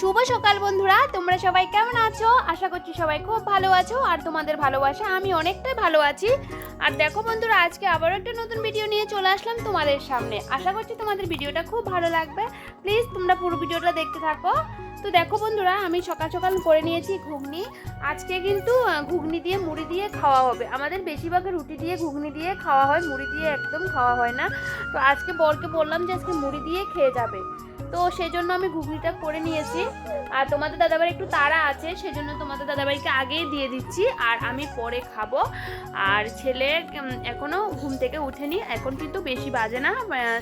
শুভ সকাল বন্ধুরা, তোমরা সবাই কেমন আছো? আশা করছি সবাই খুব ভালো আছো আর তোমাদের ভালোবাসা আমি অনেকটাই ভালো আছি। আর দেখো বন্ধুরা, আজকে আবারও একটা নতুন ভিডিও নিয়ে চলে আসলাম তোমাদের সামনে। আশা করছি তোমাদের ভিডিওটা খুব ভালো লাগবে। প্লিজ তোমরা পুরো ভিডিওটা দেখতে থাকো। তো দেখো বন্ধুরা, আমি সকাল সকাল করে নিয়েছি ঘুগনি। আজকে কিন্তু ঘুগনি দিয়ে মুড়ি দিয়ে খাওয়া হবে। আমাদের বেশিরভাগ রুটি দিয়ে ঘুগনি দিয়ে খাওয়া হয়, মুড়ি দিয়ে একদম খাওয়া হয় না। তো আজকে বরকে বললাম যে আজকে মুড়ি দিয়ে খেয়ে যাবে। তো সেই জন্য আমি ঘুগনিটা করে নিয়েছি। আর তোমাদের দাদাবাড়ি একটু তাড়া আছে সেজন্য তোমাদের দাদাবাড়িকে আগেই দিয়ে দিচ্ছি। আর আমি পরে খাব। আর ছেলে উম, এখনও ঘুম থেকে উঠেনি এখন কিন্তু বেশি বাজে না।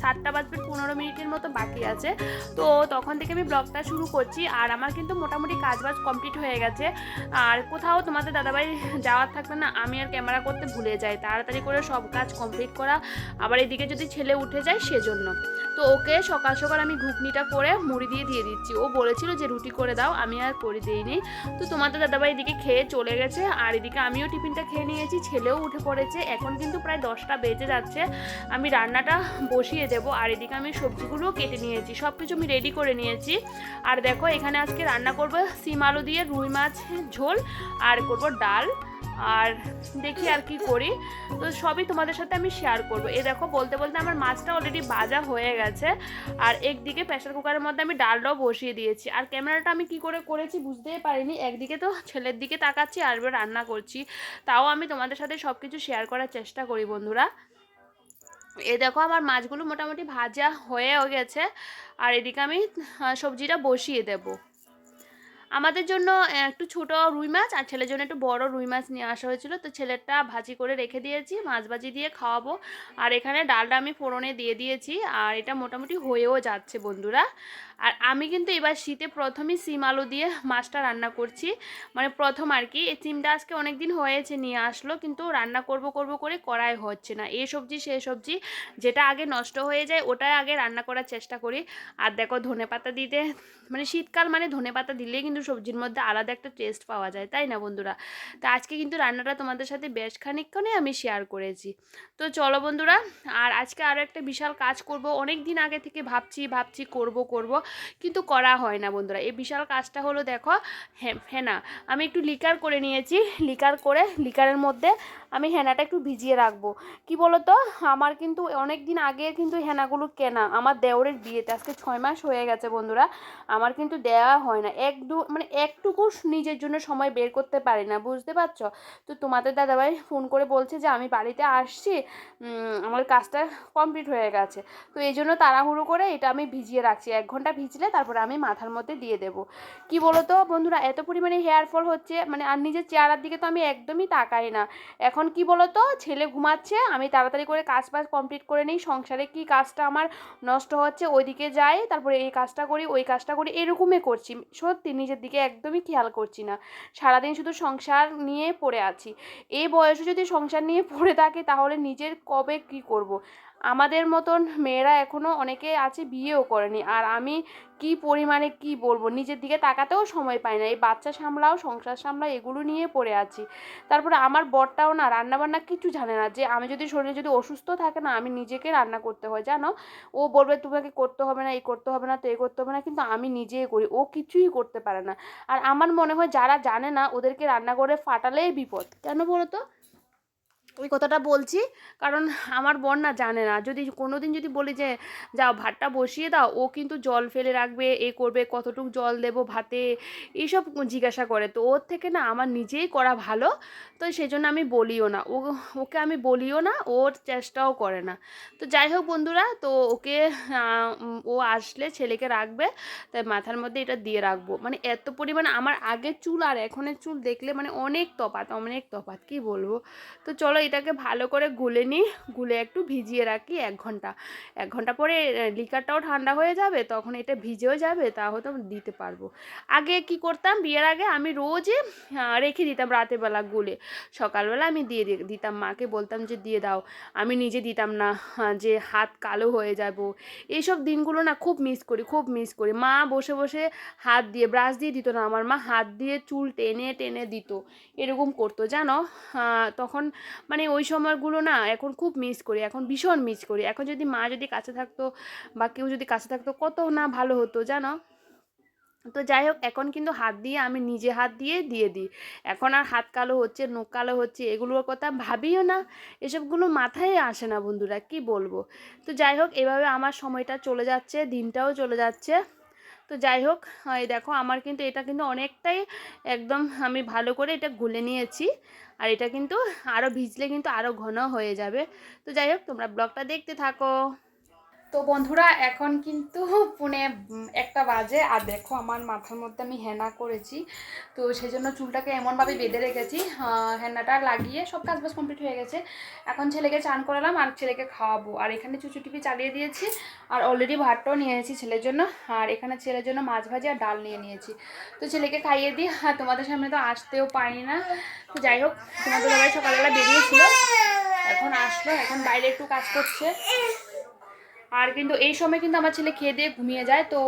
সাতটা বাজবে পনেরো মিনিটের মতো বাকি আছে। তো তখন থেকে আমি ব্লগটা শুরু করছি। আর আমার কিন্তু মোটামুটি কাজ বাজ কমপ্লিট হয়ে গেছে। আর কোথাও তোমাদের দাদাবাড়ি যাওয়ার থাকবে না আমি আর ক্যামেরা করতে ভুলে যাই। তাড়াতাড়ি করে সব কাজ কমপ্লিট করা। আবার এদিকে যদি ছেলে উঠে যায় সেজন্য। তো ওকে সকাল সকাল আমি ঘুগনিটা করে মুড়ি দিয়ে দিয়ে দিচ্ছি। ও বলেছিল যে, রুটি করে দাও, আমি আর করে দিইনি। তো তোমাদের দাদাভাই এদিকে খেয়ে চলে গেছে। আর এদিকে আমিও টিফিনটা খেয়ে নিয়েছি, ছেলেও উঠে পড়েছে। এখন কিন্তু প্রায় দশটা বেজে যাচ্ছে। আমি রান্নাটা বসিয়ে দেবো। আর এদিকে আমি সবজিগুলোও কেটে নিয়েছি। সব কিছু আমি রেডি করে নিয়েছি। আর দেখো, এখানে আজকে রান্না করব সিম আলু দিয়ে রুই মাছ ঝোল। আর করব ডাল। আর দেখি আর কি করি। তো সবই তোমাদের সাথে আমি শেয়ার করব। এই দেখো, বলতে বলতে আমার মাছটা অলরেডি ভাজা হয়ে গেছে। আর একদিকে প্রেসার কুকারের মধ্যে আমি ডালটাও বসিয়ে দিয়েছি। আর ক্যামেরাটা আমি কি করে করেছি বুঝতেই পারিনি। একদিকে তো ছেলের দিকে তাকাচ্ছি আর রান্না করছি। তাও আমি তোমাদের সাথে সব কিছু শেয়ার করার চেষ্টা করি বন্ধুরা। এ দেখো, আমার মাছগুলো মোটামুটি ভাজা হয়েও গেছে। আর এদিকে আমি সবজিটা বসিয়ে দেবো। আমাদের জন্য একটু ছোট রুই মাছ আর ছেলের জন্য একটু বড় রুই মাছ নিয়ে আসা হয়েছিল। তো ছেলেরটা ভাজি করে রেখে দিয়েছি, মাছ ভাজি দিয়ে খাওয়াবো। আর এখানে ডালটা আমি ফোড়নে দিয়ে দিয়েছি আর এটা মোটামুটি হয়েও যাচ্ছে বন্ধুরা। আর আমি কিন্তু এবার শীতে প্রথমেই সিম আলু দিয়ে মাছটা রান্না করছি। মানে প্রথম আর কি, এই সিমটা আজকে অনেক দিন হয়েছে নিয়ে আসলো কিন্তু রান্না করব করব করে করাই হচ্ছে না। এই সবজি সেই সবজি, যেটা আগে নষ্ট হয়ে যায় ওটাই আগে রান্না করার চেষ্টা করি। আর দেখো ধনে পাতা দিতে মানে শীতকাল মানে ধনে পাতা দিলেই কিন্তু সবজির মধ্যে আলাদা একটা টেস্ট পাওয়া যায়, তাই না বন্ধুরা? তো আজকে কিন্তু রান্নাটা তোমাদের সাথে বেশ খানিকক্ষণে আমি শেয়ার করেছি। তো চলো বন্ধুরা, আর আজকে আরও একটা বিশাল কাজ করব। অনেক দিন আগে থেকে ভাবছি ভাবছি করব করব, কিন্তু করা হয় না বন্ধুরা। এই বিশাল কাজটা হলো দেখো হেনা, আমি একটু লিকার করে নিয়েছি। লিকার করে লিকারের মধ্যে আমি হেনাটা একটু ভিজিয়ে রাখব। কি বলতো? আমার কিন্তু অনেক দিন আগে কিন্তু হেনাগুলো কেনা। আমার দেওরের বিয়েতে, আজকে ছয় মাস হয়ে গেছে বন্ধুরা। আমার কিন্তু দেওয়া হয় না। এক দু মানে একটুকু নিজের জন্য সময় বের করতে পারি না, বুঝতে পারছ? তো তোমাদের দাদাভাই ফোন করে বলছে যে, আমি বাড়িতে আসছি আমার কাজটা কমপ্লিট হয়ে গেছে। তো এই জন্য তাড়াহুড়ো করে এটা আমি ভিজিয়ে রাখছি। এক ঘণ্টা ভিজলে তারপরে আমি মাথার মধ্যে দিয়ে দেব। কি বলো তো বন্ধুরা, এত পরিমাণে হেয়ার ফল হচ্ছে মানে আর নিজের চেহারার দিকে তো আমি একদমই তাকাই না। এখন কি বলো তো ছেলে ঘুমাচ্ছে, আমি তাড়াতাড়ি করে কাজ বাজ কমপ্লিট করে নিই, সংসারে কি কাজটা আমার নষ্ট হচ্ছে, ওইদিকে যাই, তারপরে এই কাজটা করি, ওই কাজটা করি, এরকমই করছি। সত্যি, নিজের দিকে একদমই খেয়াল করছি না সারাদিন শুধু সংসার নিয়ে পড়ে আছি এই বয়সে যদি সংসার নিয়ে পড়ে থাকে, তাহলে নিজের কবে কি করব। আমাদের মতন মেয়েরা এখনও অনেকে আছে বিয়েও করেনি। আর আমি কি পরিমাণে কি বলব? নিজের দিকে তাকাতেও সময় পাই না। এই বাচ্চা সামলাও, সংসার সামলাও, এগুলো নিয়ে পড়ে আছি। তারপরে আমার বরটাও না রান্নাবান্না কিছু জানে না। যে আমি যদি শরীরে যদি অসুস্থ থাকে না, আমি নিজেকে রান্না করতে হয়, জানো? ও বলবে, তোমাকে করতে হবে না, এই করতে হবে না, তো এই করতে হবে না। কিন্তু আমি নিজেই করি। ও কিছুই করতে পারে না। আর আমার মনে হয়, যারা জানে না, ওদেরকে রান্না করে ফাটালেই বিপদ। কেন বলো তো? ওই কথাটা বলছি, কারণ আমার বোন না জানে না। যদি কোনো দিন যদি বলি যে, যাও ভাতটা বসিয়ে দাও, ও কিন্তু জল ফেলে রাখবে, এ করবে, কতটুক জল দেবো ভাতে, এইসব জিজ্ঞাসা করে। তো ওর থেকে না আমার নিজেই করা ভালো, তো সেই জন্য আমি বলিও না। ও, ওকে আমি বলিও না, ওর চেষ্টাও করে না। তো যাই হোক বন্ধুরা, তো ওকে ও আসলে ছেলেকে রাখবে, তাই মাথার মধ্যে এটা দিয়ে রাখব। মানে এত পরিমাণে আমার আগের চুল আর এখনের চুল দেখলে মানে অনেক তফাত অনেক তফাৎ, কি বলব? তো চলো এটাকে ভালো করে গুলে নিই গুলে একটু ভিজিয়ে রাখি এক ঘণ্টা। এক ঘণ্টা পরে লিকারটাও ঠান্ডা হয়ে যাবে, তখন এটা ভিজেও যাবে, তা হয়তো দিতে পারব। আগে কি করতাম, বিয়ের আগে আমি রোজই রেখে দিতাম রাতের বেলা গুলে। সকালবেলা আমি দিয়ে দিতাম মাকে, বলতাম যে, দিয়ে দাও। আমি নিজে দিতাম না যে, হাত কালো হয়ে যাব। এইসব দিনগুলো না খুব মিস করি, খুব মিস করি। মা বসে বসে হাত দিয়ে ব্রাশ দিয়ে দিত না, আমার মা হাত দিয়ে চুল টেনে টেনে দিত। এরকম করতো, জানো? তখন মানে ওই সময়গুলো না এখন খুব মিস করি, এখন ভীষণ মিস করি। এখন যদি মা যদি কাছে থাকতো বা কেউ যদি কাছে থাকতো কত না ভালো হতো, জানো? তো যাই হোক, এখন কিন্তু হাত দিয়ে আমি নিজে হাত দিয়ে দিয়ে দিই। এখন আর হাত কালো হচ্ছে, নখ কালো হচ্ছে, এগুলোর কথা ভাবিও না, এসবগুলো মাথায় আসে না বন্ধুরা, কি বলব? তো যাই হোক, এভাবে আমার সময়টা চলে যাচ্ছে, দিনটাও চলে যাচ্ছে। তো যাই হোক এই দেখো আমার কিন্তু এটা কিন্তু অনেকটাই একদম আমি ভালো করে এটা গুলে নিয়েছি। আর এটা কিন্তু আরও ভিজলে কিন্তু আরও ঘন হয়ে যাবে। তো যাই হোক, তোমরা ব্লগটা দেখতে থাকো। তো বন্ধুরা, এখন কিন্তু পুনে একটা বাজে। আর দেখো, আমার মাথার মধ্যে আমি হেনা করেছি। তো সেই জন্য চুলটাকে এমনভাবে বেঁধে রেখেছি। হেনাটা লাগিয়ে সব কাজ বাজ কমপ্লিট হয়ে গেছে। এখন ছেলেকে চান করালাম আর ছেলেকে খাওয়াবো। আর এখানে চুচু টিপি চালিয়ে দিয়েছি। আর অলরেডি ভাতটাও নিয়ে এসেছি ছেলের জন্য। আর এখানে ছেলের জন্য মাছ ভাজি আর ডাল নিয়ে নিয়েছি। তো ছেলেকে খাইয়ে দিই। আর তোমাদের সামনে তো আসতেও পারি না। তো যাই হোক, তোমাদের সবাই সকালবেলা বেরিয়েছিল। এখন আসলো, এখন বাইরে একটু কাজ করছে। আর কিন্তু এই সময় কিন্তু আমার ছেলে খেয়ে দিয়ে ঘুমিয়ে যায়, তো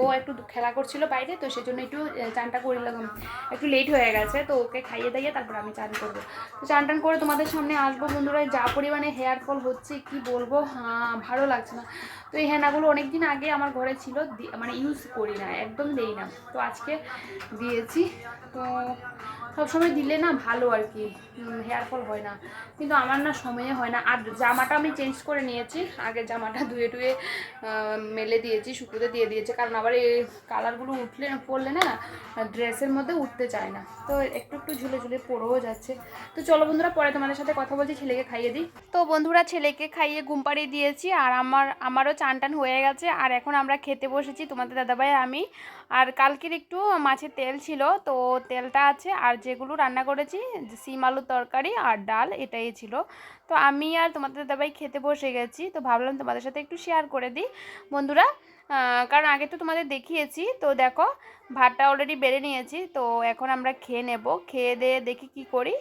ও একটু খেলা করছিল বাইরে, তো সেজন্য একটু চানটা করে লাগলাম একটু লেট হয়ে গেছে, তো ওকে খাইয়ে দাইয়ে তারপর আমি চান করব। তো চান টান করে তোমাদের সামনে আসব বন্ধুরা, যা পরিমাণে হেয়ার ফল হচ্ছে, কি বলব? হ্যাঁ ভালো লাগছে না। তো এই হেনাগুলো অনেক দিন আগে আমার ঘরে ছিল মানে ইউজ করি না, একদম দেই না। তো আজকে দিয়েছি, তো সবসময় দিলে না ভালো আর কি হেয়ার ফল হয় না। কিন্তু আমার না সময়ে হয় না। আর জামাটা আমি চেঞ্জ করে নিয়েছি। আগে জামাটা ধুয়ে টুয়ে মেলে দিয়েছি শুকুতে দিয়ে দিয়েছি। কারণ আবার এই কালারগুলো উঠলে পড়লে না, ড্রেসের মধ্যে উঠতে চায় না। তো একটু একটু ঝুলে ঝুলে পড়েও যাচ্ছে। তো চলো বন্ধুরা, পরে তোমাদের সাথে কথা বলছি, ছেলেকে খাইয়ে দিই। তো বন্ধুরা, ছেলেকে খাইয়ে ঘুম পাড়িয়ে দিয়েছি। আর আমার, আমারও চান টান হয়ে গেছে। আর এখন আমরা খেতে বসেছি। তোমাদের দাদাভাই আমি। আর কালকের একটু মাছের তেল ছিল, তো তেলটা আছে আর যেগুলো রান্না করেছি সিম আলুর তরকারি আর ডাল এটাই ছিল। তো আমি আর তোমাদের দাদাভাই খেতে বসে গেছি, তো ভাবলাম তোমাদের সাথে একটু শেয়ার করে দিই। বন্ধুরা কারণ আগে তো তোমাদের দেখিয়েছি, তো দেখো ভাতটা অলরেডি বেড়ে নিয়েছি, তো এখন আমরা খেয়ে নেব। খেয়ে দিয়ে দেখি কি করি।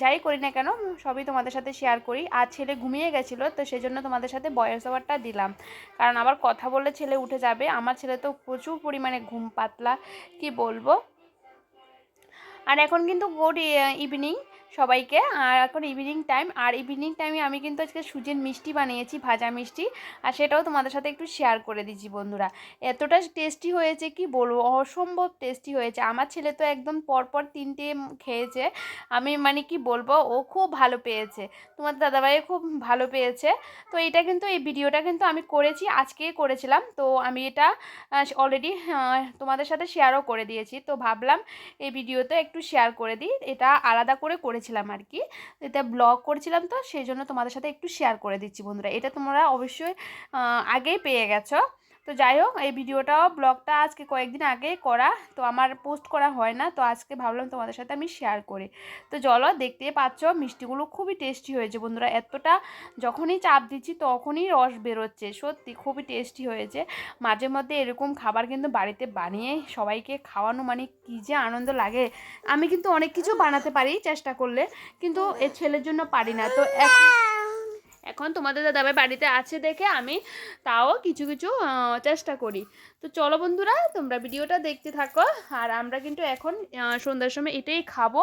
যাই করি না কেন সবই তোমাদের সাথে শেয়ার করি। আর ছেলে ঘুমিয়ে গেছিল, তো সেই জন্য তোমাদের সাথে বয়স ওভারটা দিলাম। কারণ আবার কথা বললে ছেলে উঠে যাবে। আমার ছেলে তো প্রচুর পরিমাণে ঘুম পাতলা, কি বলব? আর এখন কিন্তু গুড ইভিনিং সবাইকে। আর এখন ইভিনিং টাইম আর ইভিনিং টাইমে আমি কিন্তু আজকে সুজির মিষ্টি বানিয়েছি, ভাজা মিষ্টি। আর সেটাও তোমাদের সাথে একটু শেয়ার করে দিচ্ছি বন্ধুরা। এতটা টেস্টি হয়েছে কি বলব? অসম্ভব টেস্টি হয়েছে। আমার ছেলে তো একদম পরপর তিনটে খেয়েছে। আমি মানে কি বলব? ও খুব ভালো পেয়েছে। তোমার দাদাভাইও খুব ভালো পেয়েছে। তো এটা কিন্তু, এই ভিডিওটা কিন্তু আমি করেছি, আজকেই করেছিলাম। তো আমি এটা অলরেডি তোমাদের সাথে শেয়ারও করে দিয়েছি। তো ভাবলাম এই ভিডিওতে একটু শেয়ার করে দিই। এটা আলাদা করে করেছিলাম আর কি এটা ব্লগ করেছিলাম তো, সেই জন্য তোমাদের সাথে একটু শেয়ার করে দিচ্ছি বন্ধুরা। এটা তোমরা অবশ্যই আগেই পেয়ে গেছো। তো যাই হোক এই ভিডিওটাও, ব্লগটা আজকে কয়েকদিন আগে করা, তো আমার পোস্ট করা হয় না, তো আজকে ভাবলাম তোমাদের সাথে আমি শেয়ার করি। তো চলো, দেখতেই পাচ্ছ, মিষ্টিগুলো খুবই টেস্টি হয়েছে বন্ধুরা, এতটা যখনই চাপ দিচ্ছি তখনই রস বেরোচ্ছে, সত্যি খুবই টেস্টি হয়েছে। মাঝে মধ্যে এরকম খাবার কিন্তু বাড়িতে বানিয়ে সবাইকে খাওয়ানো মানে কী যে আনন্দ লাগে। আমি কিন্তু অনেক কিছু বানাতে পারি চেষ্টা করলে, কিন্তু এ ছেলের জন্য পারি না, তো এখন এখন তোমাদের দাদাভাই বাড়িতে আছে দেখে আমি তাও কিছু কিছু চেষ্টা করি। তো চলো বন্ধুরা, তোমরা ভিডিওটা দেখতে থাকো। আর আমরা কিন্তু এখন সন্ধ্যার সময় এটাই খাব।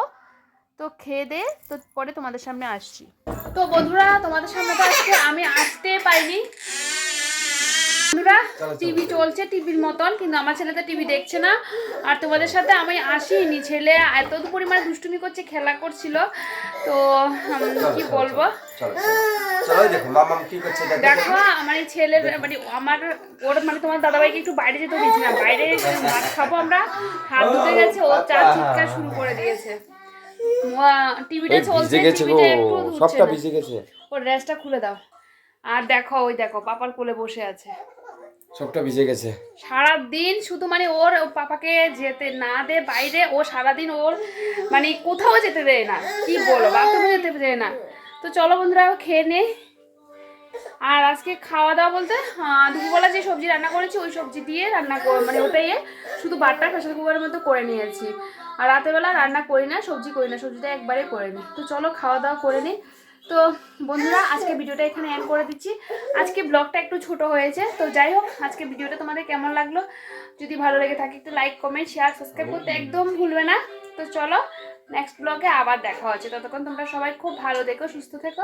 তো খেয়ে দে, তো পরে তোমাদের সামনে আসছি। তো বন্ধুরা, তোমাদের সামনে তো আজকে আমি আসতে পাইনি বন্ধুরা টিভি চলছে টিভির মতন কিন্তু আমার ছেলে তো টিভি দেখছে না। আর তোমাদের সাথে আমি আসিনি ছেলে এত পরিমাণে দুষ্টুমি করছে খেলা করছিল। তো কি বলব? দেখো আমার এই ছেলের মানে আমার ওর মানে তোমার দাদাভাইকে একটু বাইরে যেতে দিয়েছিলাম বাইরে ভাত খাব আমরা। হাত ধুতে গেছে ও চার চিৎকার শুরু করে দিয়েছে। টিভিটা চলছে টিভিটা একটু সবটা ভিজে গেছে। ওর ড্রেসটা খুলে দাও। আর দেখো ওই দেখো পাপার কোলে বসে আছে। সবটা ভিজে গেছে। সারা দিন শুধু মানে ওর পাপাকে যেতে না দে, বাইরে ও সারাদিন ওর মানে কোথাও যেতে দেয় না। কি বলো, বাথরুমে যেতে দেয় না। তো চলো বন্ধুরা, খেয়ে নে। আর আজকে খাওয়া দাওয়া বলতে দুপুরবেলা যে সবজি রান্না করেছি, ওই সবজি দিয়ে রান্না মানে ওটাই শুধু বাটটা প্রেশার কুকারের মতো করে নিয়েছি। আর রাতেরবেলা রান্না করি না, সবজি করি না, সবজিটা একবারে করে নিই তো চলো খাওয়া দাওয়া করে নিই তো বন্ধুরা, আজকে ভিডিওটা এখানে এন্ড করে দিচ্ছি। আজকে ব্লগটা একটু ছোট হয়েছে, তো যাই হোক, আজকে ভিডিওটা তোমাদের কেমন লাগল? যদি ভালো লেগে থাকে, একটু লাইক কমেন্ট শেয়ার সাবস্ক্রাইব করতে একদম ভুলবে না। তো চলো নেক্সট ব্লগে আবার দেখা হচ্ছে। ততক্ষণ তোমরা সবাই খুব ভালো দেখো সুস্থ থেকো।